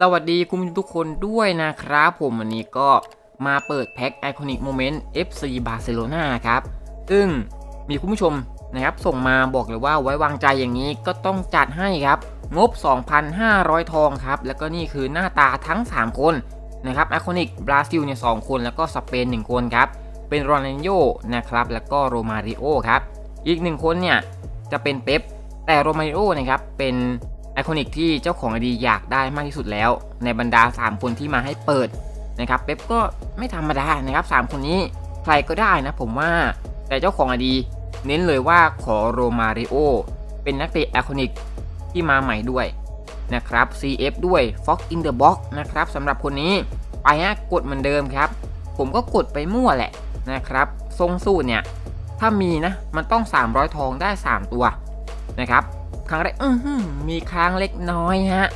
สวัสดีคุณผู้ชมทุกคนด้วยนะครับผมวันนี้ก็มาเปิดแพ็ค Iconic Moment FC Barcelona ครับ ซึ่งมีคุณผู้ชมนะครับส่งมาบอกเลยว่าไว้วางใจอย่างนี้ก็ต้องจัดให้ครับ งบ 2,500 ทองครับ แล้วก็นี่คือหน้าตาทั้ง 3 คนนะครับ Iconic บราซิลเนี่ย2คนแล้วก็สเปน 1 คนครับ เป็นโรนัลโญนะครับแล้วก็โรมาริโอครับ อีกหนึ่งคนเนี่ยจะเป็นเป๊ปแต่โรมาริโอนะครับเป็น ไอคอนิกที่เจ้าของไอดีอยากได้มากที่สุดแล้ว ในบรรดา 3 คนที่มาให้เปิดนะครับเป๊ปก็ไม่ธรรมดานะครับ3คนนี้ใครก็ได้นะผมว่าแต่เจ้าของไอดีเน้นเลยว่าขอโรมาริโอเป็นนักเตะไอคอนิกที่มาใหม่ด้วยนะครับ CF ด้วย Fox in the Box นะครับสำหรับคนนี้ไปฮะกดเหมือนเดิมครับ ผมก็กดไปมั่วแหละนะครับทรงสูตรเนี่ยถ้ามีนะมันต้อง 300 ทองได้ 3 ตัวนะครับ ครั้งแรกอื้อหือมีค้างเล็กน้อยฮะ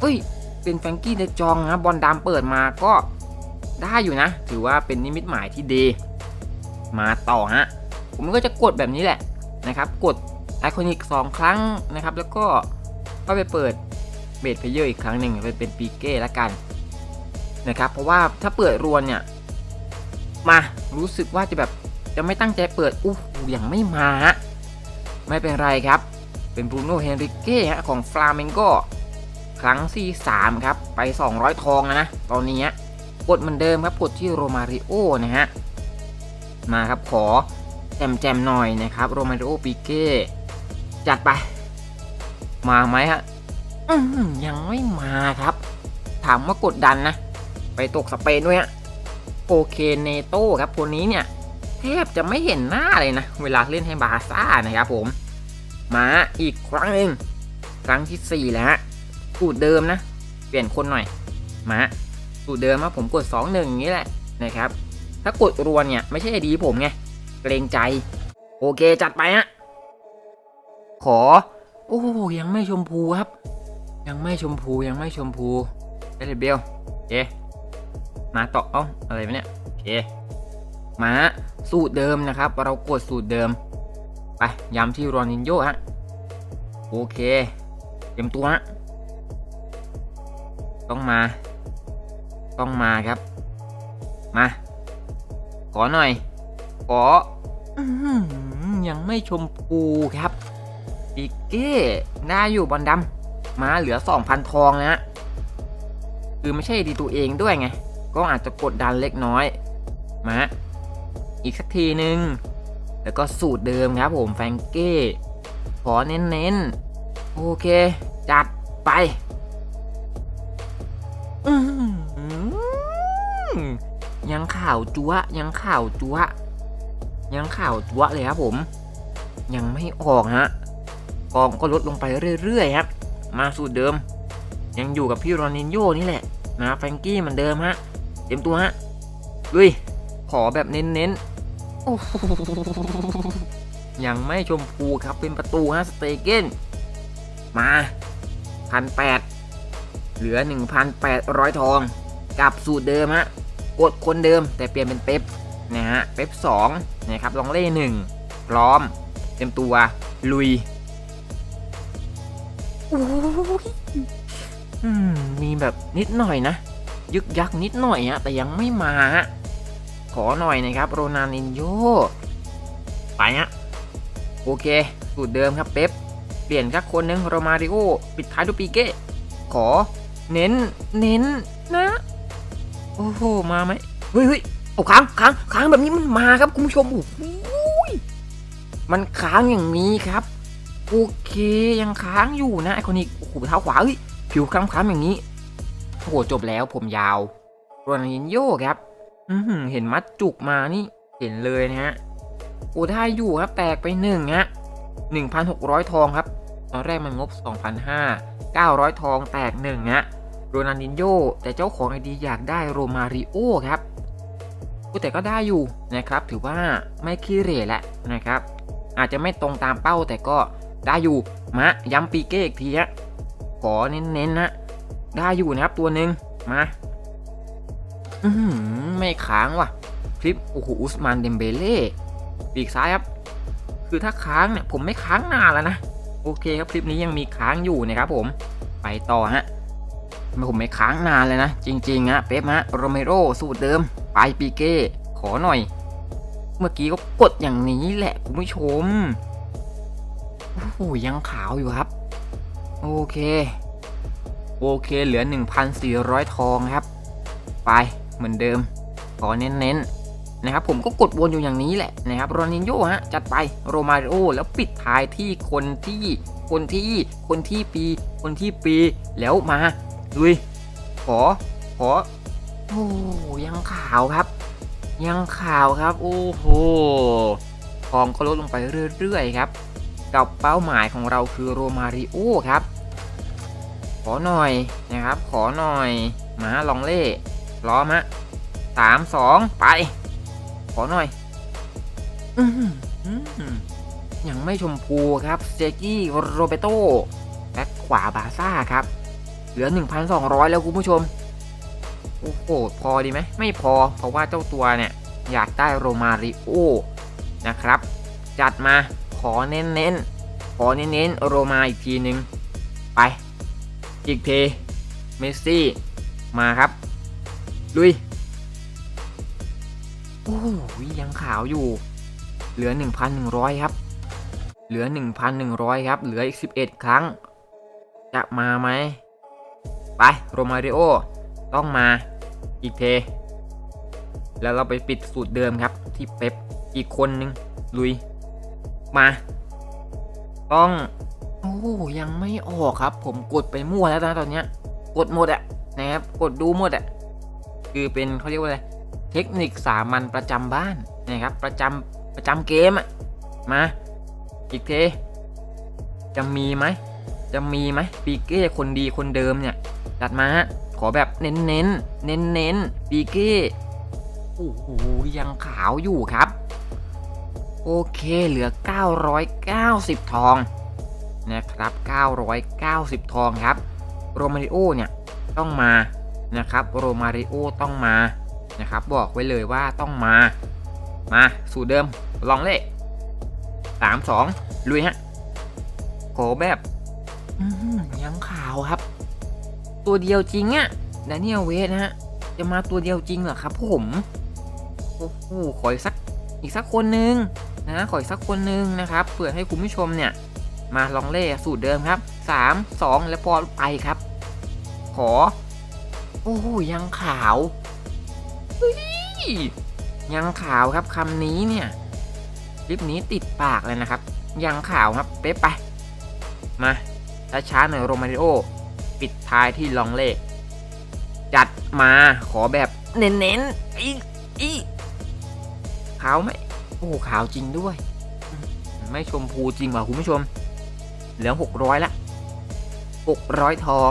เอ้ย เป็นแฟงกี้เดจองนะบอลดำเปิดมาก็ได้อยู่นะ ถือว่าเป็นนิมิตหมายที่ดีมาต่อฮะ ผมก็จะกดแบบนี้แหละนะครับ กดไอคอนิก2ครั้งนะครับ แล้วก็ก็ไปเปิดเบสเพเยอร์อีกครั้งหนึ่งไปเป็นปีเก้ละกันนะครับ เพราะว่าถ้าเปิดรวนเนี่ย มารู้สึกว่าจะแบบจะไม่ตั้งใจเปิดอู้ยังไม่มาฮะไม่เป็นไรครับ เป็นบรูโน่เฮนริเก้ของฟลาเมงโกครั้งที่3ครับ ไป 200 ทองแล้วนะ ตอนนี้กดเหมือนเดิมครับ กดที่โรมาริโอนะฮะ มาครับขอแจมแจมหน่อยนะครับ โรมาริโอปิเก้ จัดไป มาไหมฮะยังไม่มาครับ ถามว่ากดดันนะ ไปตกสเปนด้วยฮะโอเคเนโต้ครับคนนี้เนี่ย แทบจะไม่เห็นหน้าเลยนะ เวลาเล่นให้บาซ่านะครับผม มาอีกครั้งหนึ่งครั้งที่ 4 แล้วฮะสูตรเดิมนะ เปลี่ยนคนหน่อยมาสูตรเดิมครับผมกด 2 1 อย่างนี้แหละนะครับ ถ้ากดรวนเนี่ย ไม่ใช่ดีผมไง เกรงใจ โอเคจัดไปฮะขอ โอ้ยังไม่ชมพูครับ ยังไม่ชมพูยังไม่ชมพูเดลเบลเอ๊ะมาต่อเอ้าอะไรวะเนี่ยโอเคมาสูตรเดิมนะครับ เรากดสูตรเดิม ไปย้ำที่รอนินโยฮะ โอเค เตรียมตัวฮะ ต้องมา ต้องมาครับ มา ขอหน่อย ขออยังไม่ชมพูครับปีเก้ได้อยู่บอลดำมาเหลือ 2,000 ทองนะฮะ คือไม่ใช่ดีตัวเองด้วยไง ก็อาจจะกดดันเล็กน้อย มา อีกสักทีหนึ่ง แล้วก็สูตรเดิมครับผมแฟงเก้ขอเน้นๆ โอเค จัดไปยังข่าวจัวยังข่าวจัวยังข่าวจัวเลยครับผม ยังไม่ออกฮะกองก็ลดลงไปเรื่อยๆครับ มาสูตรเดิม ยังอยู่กับพี่โรนินโยนี่แหละนะแฟงกี้เหมือนเดิมฮะเตรียมตัวฮะลุยขอแบบเน้นๆ โอ้โหยังไม่ชมพูครับเป็นประตูฮะสเตเกนมาพันแปดเหลือ 1,800 ทอง กับสูตรเดิมฮะกดคนเดิมแต่เปลี่ยนเป็นเป๊ปนะฮะเป๊ป2นะครับลองเล่หนึ่งพร้อม เต็มตัวลุยโอ้ยอืมมีแบบนิดหน่อยนะ ยึกยักนิดหน่อยฮะแต่ยังไม่มาฮะ ขอหน่อยนะครับโรนานินโยไปฮะโอเค สูตรเดิมครับเป๊ปเปลี่ยนสักคนหนึ่งโรมาริโอปิดท้ายด้วยปีเก้ขอ เน้น เน้นนะ โอ้โห มาไหมเฮ้ยเฮ้ยเอาค้างค้างค้างแบบนี้มันมาครับคุณผู้ชมโอ้ยมันค้างอย่างนี้ครับ โอเคยังค้างอยู่นะไอคอนิกโอ้โหเท้าขวาเฮ้ยผิวคล้ำๆอย่างนี้โอ้โหจบแล้วผมยาวโรนัลดินโยครับ อืเห็นมัดจุกมานี่ เห็นเลยนะฮะโอ้ได้อยู่ครับแตกไปหนึ่งฮะหนึ่งพันหกร้อยทองครับ ตอนแรกมันงบสองพันห้าเก้าร้อยทองแตกหนึ่งฮะโรนัลดินโยแต่เจ้าของไอดีอยากได้โรมาริโอครับโอ้แต่ก็ได้อยู่นะครับ ถือว่าไม่ขี้เหร่แหละนะครับ อาจจะไม่ตรงตามเป้าแต่ก็ได้อยู่มาย้ำปีเก้อีกทีฮะขอเน้นๆนะได้อยู่นะครับตัวหนึ่งมา ไม่ค้างว่ะคลิปโอ้โหอุสมานเดมเบเล่ปีกซ้ายครับ คือถ้าค้างเนี่ยผมไม่ค้างนานแล้วนะ โอเคครับคลิปนี้ยังมีค้างอยู่นะครับผม ไปต่อฮะไมผมไม่ค้างนานเลยนะ จริงๆอะเป๊ปฮะโรเมโรสูตรเดิม ไปปีเก้ขอหน่อย เมื่อกี้ก็กดอย่างนี้แหละคุณผู้ชมโอ้โหยังขาวอยู่ครับ โอเค โอเคเหลือ 1,400 ทองครับ ไป เหมือนเดิม ขอเน้นๆนะครับผมก็กดวนอยู่อย่างนี้แหละนะครับโรนินโญ่ฮะจัดไปโรมาริโอแล้วปิดท้ายที่คนที่คนที่คนที่ปี คนที่ปีแล้วมาลุยขอขอโอ้ยังขาวครับ ยังขาวครับ โอ้โหทองก็ลดลงไปเรื่อยๆครับ กับเป้าหมายของเราคือโรมาริโอครับ ขอหน่อยนะครับ ขอหน่อยมาลองเล่ ล้อมะสามสองไป ขอหน่อยอืออยังไม่ชมพูครับเซกี้โรเบโตแบ็คขวาบาซ่าครับ เหลือ 1,200 แล้วคุณผู้ชม โอ้โห พอดีไหม ไม่พอ เพราะว่าเจ้าตัวเนี่ย อยากได้โรมาริโอนะครับ จัดมาขอเน้นๆ ขอเน้นๆ โรมาอีกทีหนึ่งไป อีกเทเมสซี่ มาครับ ลุย โอ้ยยังขาวอยู่ เหลือ 1,100 ครับ เหลือ 1,100 ครับ เหลืออีก 11 ครั้ง จะมาไหม ไป โรมาริโอ ต้องมา อีกเท แล้วเราไปปิดสูตรเดิมครับ ที่เป๊ปอีกคนนึง ลุย มา ต้อง โอ้ยังไม่ออกครับ ผมกดไปมั่วแล้วนะตอนเนี้ย กดหมดอะนะครับ กดดูหมดอะ คือเป็นเขาเรียกว่าอะไรเทคนิคสามัญประจำบ้านนะครับประจำประจำเกมอะมาอีกเทจะมีไหมจะมีไหมปีเก้คนดีคนเดิมเนี่ยจัดมาฮะขอแบบเน้นเน้นเน้นเน้นปีเก้โอ้โหยังขาวอยู่ครับ โอเคเหลือ 990 ทองนะครับ 990 ทองครับ โรมาริโอเนี่ยต้องมา นะครับโรมาริโอต้องมานะครับบอกไว้เลยว่าต้องมา มาสู่เดิมลองเลขสามสองลุยฮะขอแบบยังขาวครับ ตัวเดียวจริงอะแดเนียลเวสนะฮะจะมาตัวเดียวจริงเหรอครับผมโอ้โหขออีกสักอีกสักคนหนึ่งนะขออีกสักคนหนึ่งนะครับเพื่อให้คุณผู้ชมเนี่ยมาลองเล่สูตรเดิมครับ 3 2 แล้วพอไปครับ ขอ โอ้โหยังขาวยังขาวครับคำนี้เนี่ยคลิปนี้ติดปากเลยนะครับ ยังขาวครับเป๊ะไป มาช้าๆหน่อยโรมาริโอ ปิดท้ายที่ลองเล่จัดมาขอแบบเน้นๆอีอีขาวไหมโอ้ขาวจริงด้วย ไม่ชมพูจริงว่ะคุณผู้ชม เหลือ600ละ600ทอง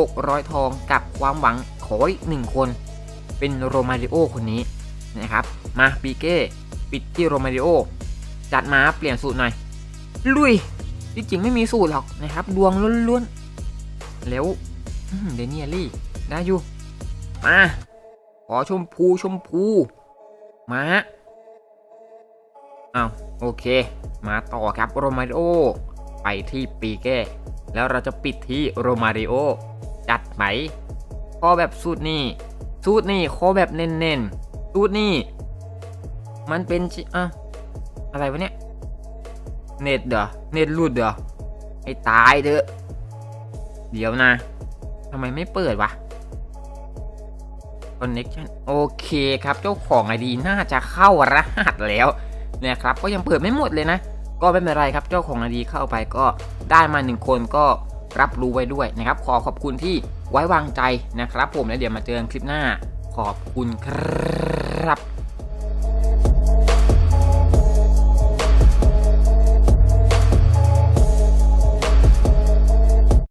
600 ทองกับความหวังขออีกหนึ่งคน เป็นโรมาริโอคนนี้นะครับ มาปีเก้ปิดที่โรมาริโอจัดมาเปลี่ยนสูตรหน่อย ลุยที่จริงไม่มีสูตรหรอกนะครับ ดวงล้วนๆ แล้วเดนเนียลี่ ได้อยู่ มา ขอชมพูชมพู มาฮะอ้าโอเค มาต่อครับโรมาริโอไปที่ปีเก้ แล้วเราจะปิดที่โรมาริโอจัดไหมข้อแบบสูตรนี่สูตรนี่ข้อแบบเน้นๆสูตรนี่มันเป็นอะอะไรวะเนี่ยเน็ตเด้อเน็ตหลุดเด้อให้ตายเถอะเดี๋ยวนะทำไมไม่เปิดวะ connection โอเคครับเจ้าของไอดีน่าจะเข้ารหัสแล้วนะครับ ก็ยังเปิดไม่หมดเลยนะ ก็ไม่เป็นไรครับเจ้าของนาดีเข้าไปก็ได้มาหนึ่งคนก็รับรู้ไว้ด้วยนะครับ ขอขอบคุณที่ไว้วางใจนะครับ ผมแล้วเดี๋ยวมาเจอกันคลิปหน้าขอบคุณครับ